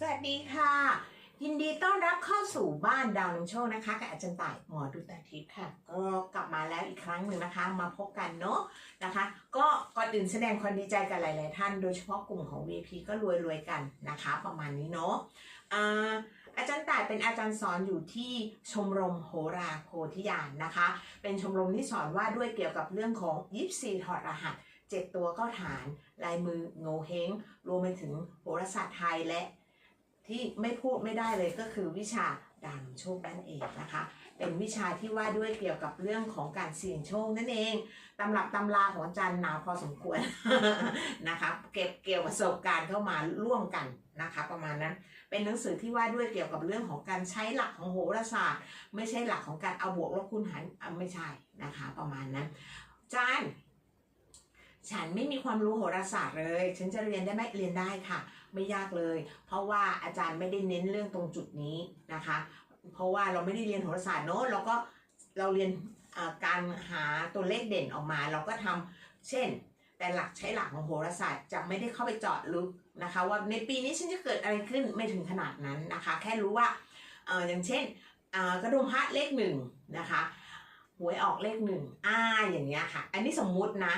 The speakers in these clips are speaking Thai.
สวัสดีค่ะ ยินดีต้อนรับเข้าสู่บ้านดาวน้ำโชคนะคะกับอาจารย์ต่ายหมอดูตาทิพย์ค่ะ ก็กลับมาแล้วอีกครั้งหนึ่งนะคะ มาพบกันเนาะนะคะ ก็ก่อนอื่นแสดงความดีใจกับหลาย ๆ ท่าน โดยเฉพาะกลุ่มของ VP ก็รวยๆกันนะคะ ประมาณนี้เนาะอาอาจารย์ต่ายเป็นอาจารย์สอนอยู่ที่ชมรมโหราโพธิญาณนะคะ เป็นชมรมที่สอนว่าด้วยเกี่ยวกับเรื่องของยิปซีถอดรหัสเจ็ดตัวก็ฐาน ลายมือโงเฮงรวมไปถึงโหราศาสตร์ไทยและ ที่ไม่พูดไม่ได้เลยก็คือวิชาดาวโชคนั่นเองนะคะ เป็นวิชาที่ว่าด้วยเกี่ยวกับเรื่องของการเสี่ยงโชคนั่นเองตำรับตำราของอาจารย์หนาวพอสมควรนะคะเก็บเกี่ยวประสบการณ์เข้ามาร่วมกันนะคะ ประมาณนั้นเป็นหนังสือที่ว่าด้วยเกี่ยวกับเรื่องของการใช้หลักของโหราศาสตร์ ไม่ใช่หลักของการเอาบวกลบคูณหารไม่ใช่นะคะ ประมาณนั้นอาจารย์ฉันไม่มีความรู้โหราศาสตร์เลย ฉันจะเรียนได้ไหมเรียนได้ค่ะ ไม่ยากเลย เพราะว่าอาจารย์ไม่ได้เน้นเรื่องตรงจุดนี้นะคะ เพราะว่าเราไม่ได้เรียนโหราศาสตร์เนอะเราก็เราเรียนการหาตัวเลขเด่นออกมา เราก็ทำเช่น แต่หลักใช้หลักของโหราศาสตร์จะไม่ได้เข้าไปเจาะลึกนะคะ ว่าในปีนี้ฉันจะเกิดอะไรขึ้นไม่ถึงขนาดนั้นนะคะ แค่รู้ว่าอย่างเช่นกระดุมพระเลขหนึ่งนะคะหวยออกเลขหนึ่งอ่าอย่างเงี้ยค่ะ อันนี้สมมุตินะ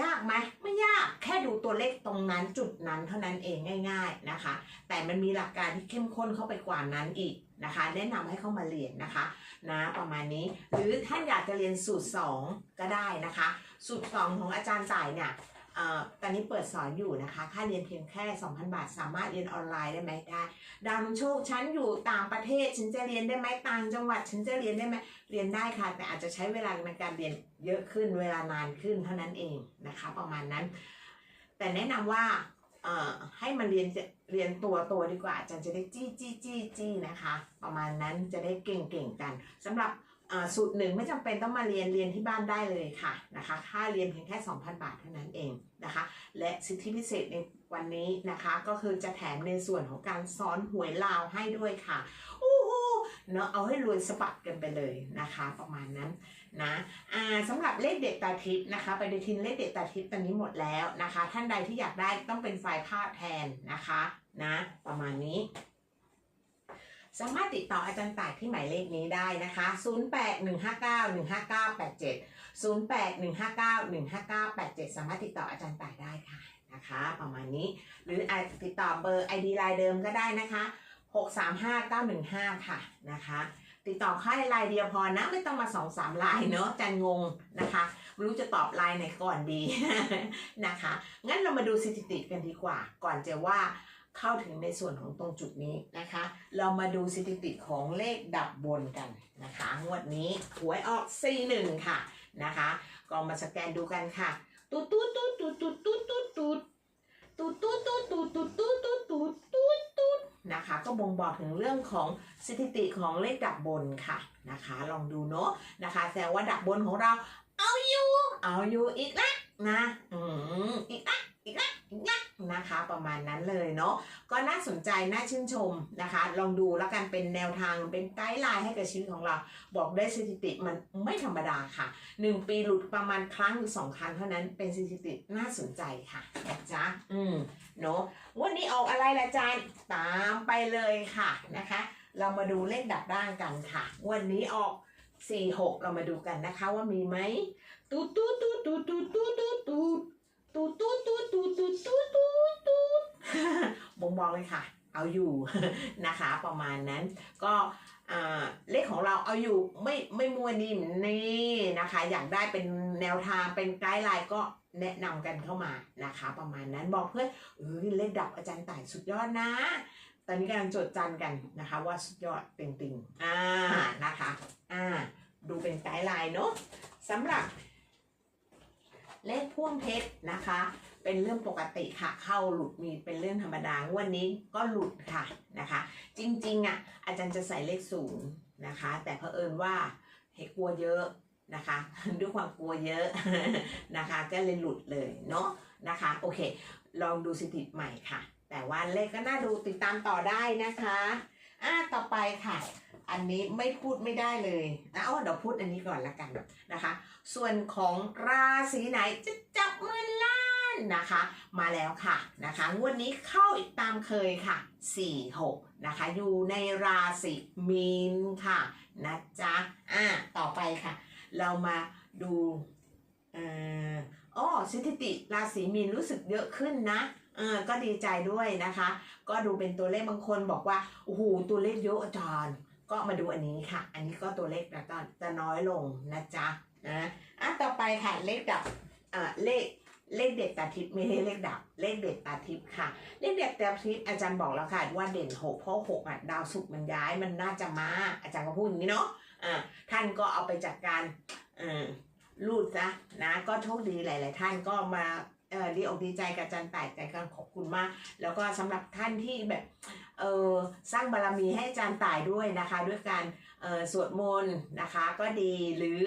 ยากไหมไม่ยากแค่ดูตัวเลขตรงนั้นจุดนั้นเท่านั้นเองง่าย ๆนะคะ แต่มันมีหลักการที่เข้มข้นเข้าไปกว่านั้นอีกนะคะ แนะนำให้เข้ามาเรียนนะคะนะประมาณนี้ หรือท่านอยากจะเรียนสูตร 2 ก็ได้นะคะ สูตร 2 ของอาจารย์จ่ายเนี่ย ตอนนี้เปิดสอนอยู่นะคะ ค่าเรียนเพียงแค่ 2,000 บาท สามารถเรียนออนไลน์ได้ไหมได้ดาวนุโชคฉันอยู่ต่างประเทศฉันจะเรียนได้ไหมต่างจังหวัดฉันจะเรียนได้ไหมเรียนได้ค่ะ แต่อาจจะใช้เวลาในการเรียนเยอะขึ้นเวลานานขึ้นเท่านั้นเองนะคะ ประมาณนั้น แต่แนะนำว่าให้มันเรียนเรียนตัวตัวดีกว่าอาจารย์จะได้จี้จี้จี้จี้นะคะ ประมาณนั้นจะได้เก่งเก่งๆกันสำหรับ สูตรหนึ่งไม่จำเป็นต้องมาเรียนเรียนที่บ้านได้เลยค่ะนะคะค่าเรียนเพียงแค่ 2,000 บาทเท่านั้นเองนะคะ และสิทธิพิเศษในวันนี้นะคะก็คือจะแถมในส่วนของการสอนหวยลาวให้ด้วยค่ะอู้หูเนาะเอาให้รวยสะบัดกันไปเลยนะคะ ประมาณนั้นนะอ่าสำหรับเลขเด็ดตาทิพย์นะคะไปดูทินเลขเด็ดตาทิพย์ตอนนี้หมดแล้วนะคะ ท่านใดที่อยากได้ต้องเป็นไฟล์ภาพแทนนะคะนะประมาณนี้ สามารถติดต่ออาจารย์ต่ายที่หมายเลขนี้ได้นะคะ 0815915987 0815915987 สามารถติดต่ออาจารย์ต่ายได้ค่ะนะคะประมาณนี้ หรืออาจติดต่อเบอร์ ID ไลน์เดิมก็ได้นะคะ 635915 ค่ะนะคะติดต่อค่ายไลน์เดียวพอนะไม่ต้องมาสองสามไลน์เนอะจันงงนะคะไม่รู้จะตอบไลน์ไหนก่อนดีนะคะ งั้นเรามาดูสถิติกันดีกว่า ก่อนจะว่า เข้าถึงในส่วนของตรงจุดนี้นะคะ เรามาดูสถิติของเลขดับบนกันนะคะ งวดนี้หวยออก 41 ค่ะนะคะ ก็มาสแกนดูกันค่ะตูดตูดตูดตูดตูดตูดตูดตูดตูดตูดตูดตูดตูดตูดตูดตูดตูดตูดนะคะ ก็บ่งบอกถึงเรื่องของสถิติของเลขดับบนค่ะนะคะ ลองดูเนาะนะคะแสดงว่าดับบนของเรา เอาอยู่ เอาอยู่อีกละนะ อืมอีกละอีกละอีกละ นะคะ ประมาณนั้นเลยเนาะก็น่าสนใจน่าชื่นชมนะคะ ลองดูแล้วกันเป็นแนวทางเป็นไกด์ไลน์ให้กับชีวิตของเรา บอกได้สถิติมันไม่ธรรมดาค่ะหนึ่งปีหลุดประมาณครั้งหรือสองครั้งเท่านั้นเป็นสถิติน่าสนใจค่ะจ๊ะอืมเนาะวันนี้ออกอะไรละจานตามไปเลยค่ะนะคะ เรามาดูเลขดับด้านกันค่ะ วันนี้ออก4 6 เรามาดูกันนะคะว่ามีไหม ตูดตูดตูดตูดตูดตูดตูดตู ตูตูตูตูตูตูตูตูดบ่งบอกเลยค่ะ เอาอยู่นะคะ ประมาณนั้น ก็เลขของเราเอาอยู่ไม่ไม่มัวนิ่มนี่นะคะ อยากได้เป็นแนวทางเป็นไกด์ไลน์ก็แนะนำกันเข้ามานะคะ ประมาณนั้นบอกเพื่อนเออเลขดับอาจารย์ต่ายสุดยอดนะ ตอนนี้กำลังจดจันกันนะคะ ว่าสุดยอดเต็งอ่านะคะอ่าดูเป็นไกด์ไลน์เนาะสำหรับ เลขพ่วงเพชรนะคะ เป็นเรื่องปกติค่ะ เข้าหลุดมีเป็นเรื่องธรรมดาวันนี้ก็หลุดค่ะนะคะ จริงๆอะอาจารย์จะใส่เลขศูนย์นะคะ แต่เผอิญว่าเฮ้กลัวเยอะนะคะ ด้วยความกลัวเยอะนะคะก็เลยหลุดเลยเนาะนะคะโอเค ลองดูสถิติใหม่ค่ะ แต่ว่าเลขก็น่าดูติดตามต่อได้นะคะอ่าต่อไปค่ะ อันนี้ไม่พูดไม่ได้เลยนะเอาเดี๋ยวพูดอันนี้ก่อนละกันนะคะ ส่วนของราศีไหนจะจับเงินล้านนะคะ มาแล้วค่ะนะคะงวดนี้เข้าอีกตามเคยค่ะ 4 6 นะคะ อยู่ในราศีมีนค่ะนะจ๊ะอะต่อไปค่ะ เรามาดูเอ่ออ๋อสถิติราศีมีนรู้สึกเยอะขึ้นนะเออก็ดีใจด้วยนะคะ ก็ดูเป็นตัวเลขบางคนบอกว่า โอ้โห ตัวเลขเยอะอาจารย์ ก็มาดูอันนี้ค่ะ อันนี้ก็ตัวเลขนะก็จะน้อยลงนะจ๊ะนะอะต่อไปค่ะเลขดับอ่าเลขเลขเด็ดตาทิพย์ไม่ใช่เลขดับ เลขเด็ดตาทิพย์ค่ะ เลขเด็ดตาทิพย์อาจารย์บอกแล้วค่ะว่าเด่นหกเพราะหกอะดาวศุกร์มันย้ายมันน่าจะมา อาจารย์ก็พูดอย่างนี้เนาะอ่าท่านก็เอาไปจัดการอ่อรูดซะนะก็โชคดีหลาย ๆ ท่านก็มา ดีอกดีใจกับอาจารย์ต่ายใจกันขอบคุณมาก แล้วก็สำหรับท่านที่แบบเออสร้างบารมีให้อาจารย์ต่ายด้วยนะคะ ด้วยการเออสวดมนต์นะคะก็ดีหรือ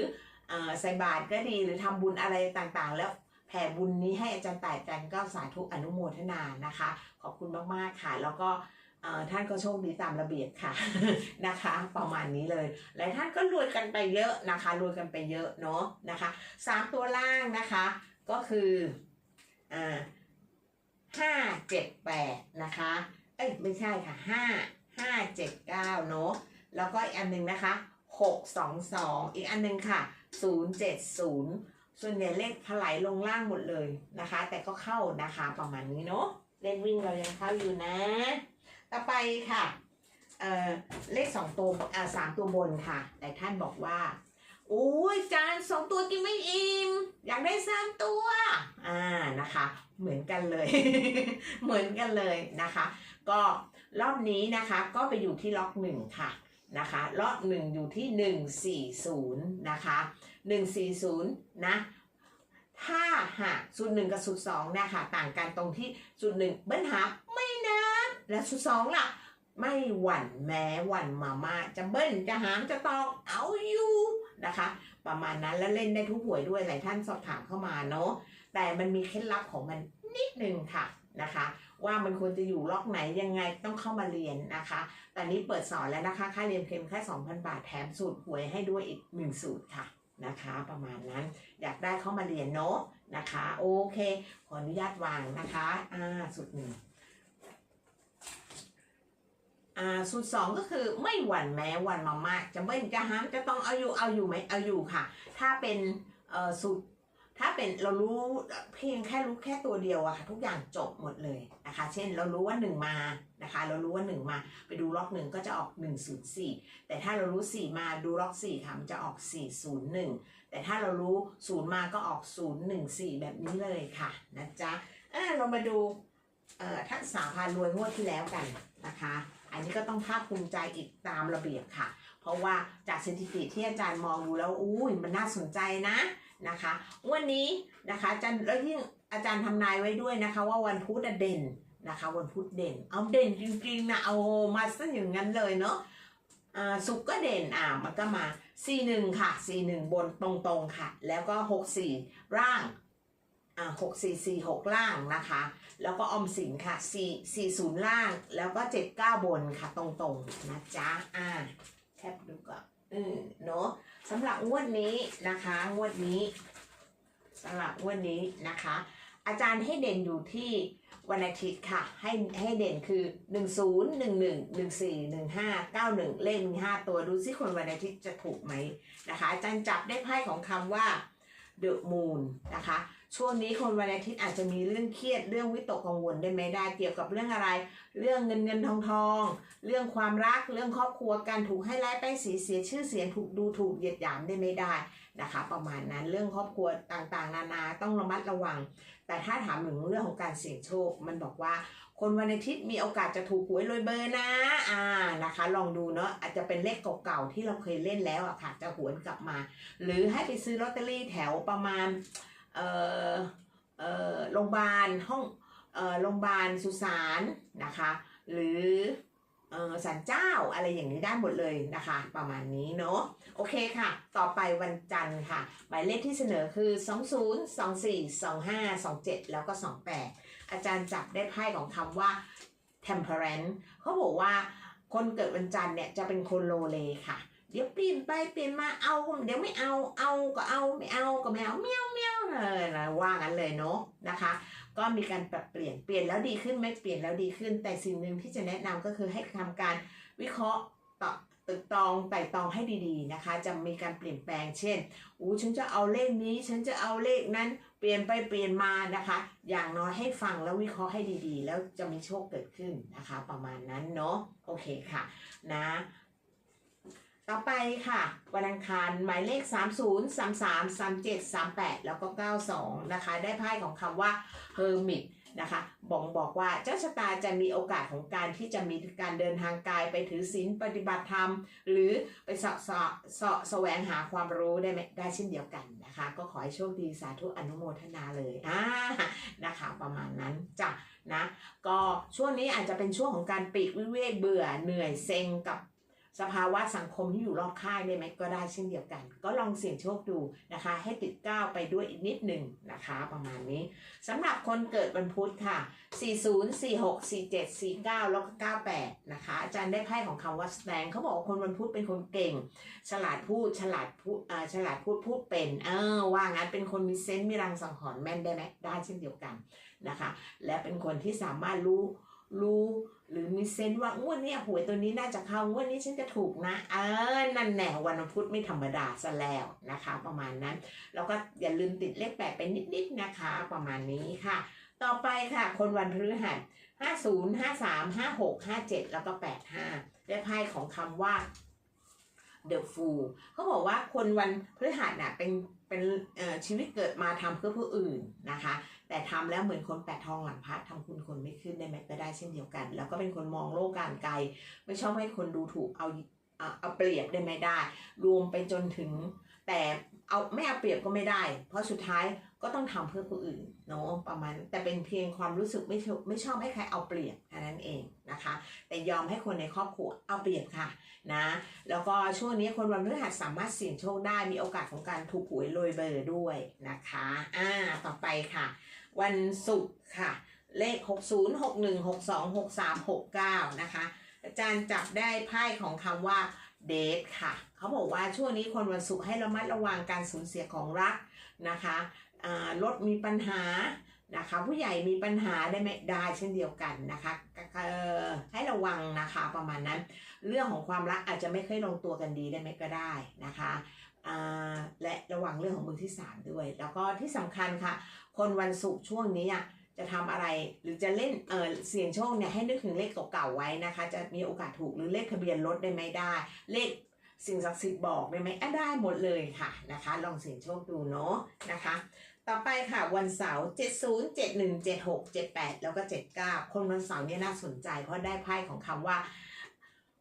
เออใส่บาตรก็ดีหรือทำบุญอะไรต่างๆ แล้วแผ่บุญนี้ให้อาจารย์ต่ายจารย์ก็สาธุอนุโมทนานะคะ ขอบคุณมากๆค่ะ แล้วก็ท่านก็โชคดีตามระเบียบค่ะนะคะ ประมาณนี้เลยหลายท่านก็รวยกันไปเยอะนะคะรวยกันไปเยอะเนาะนะคะสามตัวล่างนะคะ ก็คือ อ่าห้าเจ็ดแปดนะคะ เอ้ยไม่ใช่ค่ะห้าห้าเจ็ดเก้าเนาะแล้วก็อีกอันหนึ่งนะคะหกสองสองอีกอันหนึ่งค่ะศูนย์เจ็ดศูนย์ส่วนใหญ่เลขถลายลงล่างหมดเลยนะคะ แต่ก็เข้านะคะประมาณนี้เนาะเลขวิ่งเรายังเข้าอยู่นะ ต่อไปค่ะเอ่อเลขสองตัวอ่อสามตัวบนค่ะหลายท่านบอกว่า โอ้ยจานสองตัวกินไม่อิ่มอยากได้สามตัว อ่านะคะ เหมือนกันเลย เหมือนกันเลยนะคะ ก็รอบนี้นะคะก็ไปอยู่ที่ล็อกหนึ่งค่ะนะคะล็อกหนึ่งอยู่ที่หนึ่งสี่ศูนย์นะคะหนึ่งสี่ศูนย์นะถ้าหากสูตรหนึ่งกับสูตรสองเนี่ยค่ะต่างกันตรงที่สูตรหนึ่งเบิ้ลหาไม่นับและสูตรสองล่ะไม่หวั่นแม้หวั่นมาม่าจะเบิ้ลจะหามจะตอกเอาอยู่ นะคะ ประมาณนั้นแล้วเล่นได้ทุกหวยด้วยหลายท่านสอบถามเข้ามาเนาะแต่มันมีเคล็ดลับของมันนิดนึงค่ะนะคะ ว่ามันควรจะอยู่ล็อกไหนยังไงต้องเข้ามาเรียนนะคะตอนนี้เปิดสอนแล้วนะคะ ค่าเรียนเพียงแค่2,000 บาทแถมสูตรหวยให้ด้วยอีกหนึ่งสูตรค่ะนะคะ ประมาณนั้นอยากได้เข้ามาเรียนเนาะนะคะ โอเค ขออนุญาตวางนะคะอ่าสูตรหนึ่ง อ่าสูตรสองก็คือไม่หวั่นแม้หวั่นมามากจะเบิ้ลจะห้ามจะต้องเอาอยู่เอาอยู่ไหมเอาอยู่ค่ะ ถ้าเป็นเอ่อสูตรถ้าเป็นเรารู้เพียงแค่รู้แค่ตัวเดียวอะค่ะทุกอย่างจบหมดเลยนะคะ เช่นเรารู้ว่า 1 มานะคะ เรารู้ว่า 1 มา ไปดูล็อก1ก็จะออก 104 แต่ถ้าเรารู้ 4 มาดูล็อก4ค่ะมันจะออก 401 แต่ถ้าเรารู้ 0 มาก็ออก 014 แบบนี้เลยค่ะนะจ๊ะอะเรามาดูเอ่อทักษะพารวยงวดที่แล้วกันนะคะ อันนี้ก็ต้องภาคภูมิใจอีกตามระเบียบค่ะ เพราะว่าจากสถิติที่อาจารย์มองดูแล้วอุ้ยมันน่าสนใจนะนะคะ วันนี้นะคะอาจารย์แล้วที่อาจารย์ทำนายไว้ด้วยนะคะ ว่าวันพุธเด่นนะคะ วันพุธเด่น เอาเด่นจริงๆนะเอามาซะอย่างนั้นเลยเนาะอ่าสุกก็เด่นอ่ามันก็มา41ค่ะ41บนตรงๆค่ะ แล้วก็ 64 ร่าง อ่า6446ล่างนะคะ แล้วก็ออมสินค่ะ4 40ล่าง แล้วก็79บนค่ะตรงๆนะจ๊ะอ่าแคปดูก่อนอืมเนาะสำหรับงวดนี้นะคะ งวดนี้สำหรับงวดนี้นะคะ อาจารย์ให้เด่นอยู่ที่วันอาทิตย์ค่ะ ให้ให้เด่นคือ 1 0 1 1 1 4 1 5 9 1 เลขมี5ตัวดูซิคนวันอาทิตย์จะถูกไหมนะคะ อาจารย์จับได้ไพ่ของคำว่า The Moon นะคะ ช่วงนี้คนวันอาทิตย์อาจจะมีเรื่องเครียดเรื่องวิตกกังวลได้ไหมได้เกี่ยวกับเรื่องอะไร เรื่องเงินเงินทองทอง เรื่องความรักเรื่องครอบครัวการถูกให้ร้ายไปสีเสียชื่อเสียงถูกดูถูกเหยียดหยามได้ไม่ได้นะคะ ประมาณนั้นเรื่องครอบครัวต่างๆ นานาต้องระมัดระวัง แต่ถ้าถามถึงเรื่องของการเสี่ยงโชค มันบอกว่าคนวันอาทิตย์มีโอกาสจะถูกหวยรวยเบอร์นะ อ่า นะคะ ลองดูเนาะ อาจจะเป็นเลขเก่าๆที่เราเคยเล่นแล้วอะค่ะ จะหวนกลับมา หรือให้ไปซื้อลอตเตอรี่แถวประมาณ โรงพยาบาลห้องโรงพยาบาลสุสานนะคะ หรือสันเจ้าอะไรอย่างนี้ได้หมดเลยนะคะ ประมาณนี้เนาะโอเคค่ะ ต่อไปวันจันทร์ค่ะ หมายเลขที่เสนอคือ 20 24 25 27 แล้วก็ 28 อาจารย์จับได้ไพ่ของคำว่า temperance เขาบอกว่าคนเกิดวันจันทร์เนี่ยจะเป็นคนโลเลค่ะ เดี๋ยวเปลี่ยนไปเปลี่ยนมาเอา เดี๋ยวไม่เอาเอาก็เอาไม่เอาก็ไม่เอาเมียว ว่างั้นเลยเนาะนะคะ ก็มีการปรับเปลี่ยนเปลี่ยนแล้วดีขึ้นไม่เปลี่ยนแล้วดีขึ้น แต่สิ่งหนึ่งที่จะแนะนำก็คือให้ทำการวิเคราะห์ต่อตึกตองไต่ตองให้ดีๆนะคะ จะมีการเปลี่ยนแปลงเช่นอู้ฉันจะเอาเลขนี้ ฉันจะเอาเลขนั้น เปลี่ยนไปเปลี่ยนมานะคะ อย่างน้อยให้ฟังแล้ววิเคราะห์ให้ดีๆ แล้วจะมีโชคเกิดขึ้นนะคะ ประมาณนั้นเนาะโอเคค่ะ นะ ต่อไปค่ะ วันอังคารหมายเลข 30 33 37 38 แล้วก็ 92 นะคะ ได้ไพ่ของคำว่า Hermit นะคะบอกบอกว่าเจ้าชะตาจะมีโอกาสของการที่จะมีการเดินทางกายไปถือศีลปฏิบัติธรรม หรือไปสาะเสาะสาะแสวงหาความรู้ได้ไหมได้เช่นเดียวกันนะคะ ก็ขอให้โชคดีสาธุอนุโมทนาเลยอ่านะคะประมาณนั้นจ้ะนะก็ช่วงนี้อาจจะเป็นช่วงของการปีกวิเวกเบื่อเหนื่อยเซ็งกับ สภาวะสังคมที่อยู่รอบข้างได้ไหมก็ได้เช่นเดียวกัน ก็ลองเสี่ยงโชคดูนะคะ ให้ติดก้าวไปด้วยอีกนิดหนึ่งนะคะ ประมาณนี้สำหรับคนเกิดวันพุธค่ะ 40 46 47 49 แล้วก็ 98 นะคะ อาจารย์ได้ไพ่ของคำว่า stand เขาบอกว่าคนวันพุธเป็นคนเก่ง ฉลาดพูดฉลาดพูดฉลาดพูดพูดเป็นเออว่างั้นเป็นคนมีเซนส์มีรังสังหรณ์แม่นได้ไหมได้เช่นเดียวกันนะคะ และเป็นคนที่สามารถรู้รู้ มีเซนส์ว่างวดนี้หวยตัวนี้น่าจะเข้างวดนี้ฉันจะถูกนะ เออ นั่นแน่วันพุธไม่ธรรมดาซะแล้วนะคะ ประมาณนั้น แล้วก็อย่าลืมติดเลขแปดไปนิดๆนะคะ ประมาณนี้ค่ะ ต่อไปค่ะ คนวันพฤหัส50 53 56 57แล้วก็85ได้ไพ่ของคำว่า The Fool เขาบอกว่าคนวันพฤหัสน่ะเป็น เป็นชีวิตเกิดมาทำเพื่อผู้อื่นนะคะ แต่ทำแล้วเหมือนคนแปดทองหลังพระทำคุณคนไม่ขึ้นได้ไหมก็ได้เช่นเดียวกัน แล้วก็เป็นคนมองโลกการไกล ไม่ชอบให้คนดูถูกเอาเอาเอาเปรียบได้ไม่ได้ รวมไปจนถึงแต่เอาไม่เอาเปรียบก็ไม่ได้ เพราะสุดท้าย ก็ต้องทำเพื่อผู้อื่นเนาะประมาณแต่เป็นเพียงความรู้สึกไม่ชอบไม่ชอบให้ใครเอาเปรียบแค่นั้นเองนะคะ แต่ยอมให้คนในครอบครัวเอาเปรียบค่ะนะแล้วก็ช่วงนี้คนวันพฤหัสสามารถเสี่ยงโชคได้มีโอกาสของการถูกหวยโรยเบอร์ด้วยนะคะอ่าต่อไปค่ะ วันศุกร์ค่ะ เลข 60 61 62 63 69 นะคะ อาจารย์จับได้ไพ่ของคำว่าเดทค่ะ เขาบอกว่าช่วงนี้คนวันศุกร์ให้ระมัดระวังการสูญเสียของรักนะคะ รถมีปัญหานะคะ ผู้ใหญ่มีปัญหาได้ไหมได้เช่นเดียวกันนะคะให้ระวังนะคะประมาณนั้น เรื่องของความรักอาจจะไม่เคยลงตัวกันดีได้ไหมก็ได้นะคะและระวังเรื่องของมือที่สามด้วย แล้วก็ที่สำคัญค่ะ คนวันศุกร์ช่วงนี้จะทำอะไรหรือจะเล่นเออเสี่ยงโชคเนี่ยให้นึกถึงเลขเก่าๆไว้นะคะ จะมีโอกาสถูกหรือเลขทะเบียนรถได้ไหมได้ เลขสิ่งศักดิ์สิทธิ์บอกได้ไหมได้หมดเลยค่ะนะคะ ลองเสี่ยงโชคดูเนาะนะคะ ต่อไปค่ะวันเสาร์70 71 76 78แล้วก็79คนวันเสาร์เนี่ยน่าสนใจ เพราะได้ไพ่ของคำว่า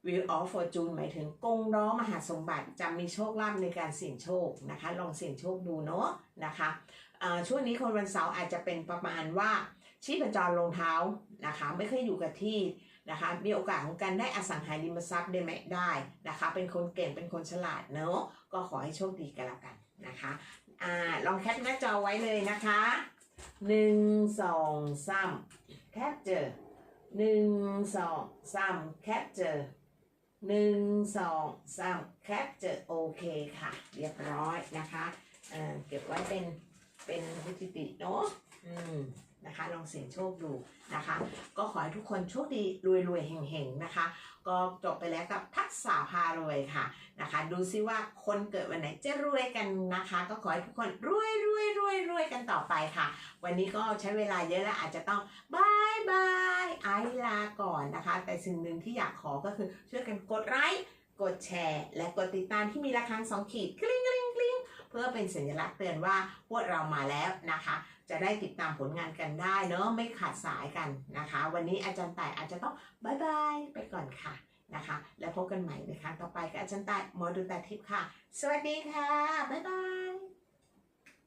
Wheel of Fortune หมายถึงกงล้อมหาสมบัติจะมีโชคลาภในการเสี่ยงโชคนะคะ ลองเสี่ยงโชคดูเนาะนะคะช่วงนี้คนวันเสาร์อาจจะเป็นประมาณว่าชีพจรลงเท้านะคะ ไม่เคยอยู่กับที่นะคะมีโอกาสของการได้อสังหาริมทรัพย์ได้ไหมได้นะคะ เป็นคนเก่งเป็นคนฉลาดเนาะก็ขอให้โชคดีกันแล้วกันนะคะ อ่า ลองแคปหน้าจอไว้เลยนะคะหนึ่งสองสามแคปเจอหนึ่งสองสามแคปเจอหนึ่งสองสามแคปเจอโอเคค่ะ เรียบร้อยนะคะเอ่อเก็บไว้เป็นเป็นสถิติเนาะอืม นะคะ ลองเสี่ยงโชคดูนะคะ ก็ขอให้ทุกคนโชคดีรวยรวยๆเฮงๆนะคะ ก็จบไปแล้วกับทักษะพารวยค่ะนะคะ ดูซิว่าคนเกิดวันไหนจะรวยกันนะคะ ก็ขอให้ทุกคนรวยรวยรวยรวยกันต่อไปค่ะ วันนี้ก็ใช้เวลาเยอะแล้วอาจจะต้องบายบายไอลาก่อนนะคะ แต่สิ่งหนึ่งที่อยากขอก็คือช่วยกันกดไลค์กดแชร์ และกดติดตามที่มีระฆังสองขีดกลิ้งกลิ้งกลิ้งเพื่อเป็นสัญลักษณ์เตือนว่าพวกเรามาแล้วนะคะ จะได้ติดตามผลงานกันได้เนอะไม่ขาดสายกันนะคะ วันนี้อาจารย์ต่ายอาจจะต้องบายบายไปก่อนค่ะนะคะ แล้วพบกันใหม่ในครั้งต่อไปกับอาจารย์ต่ายหมอดูตาทิพย์ค่ะ สวัสดีค่ะ บ๊ายบาย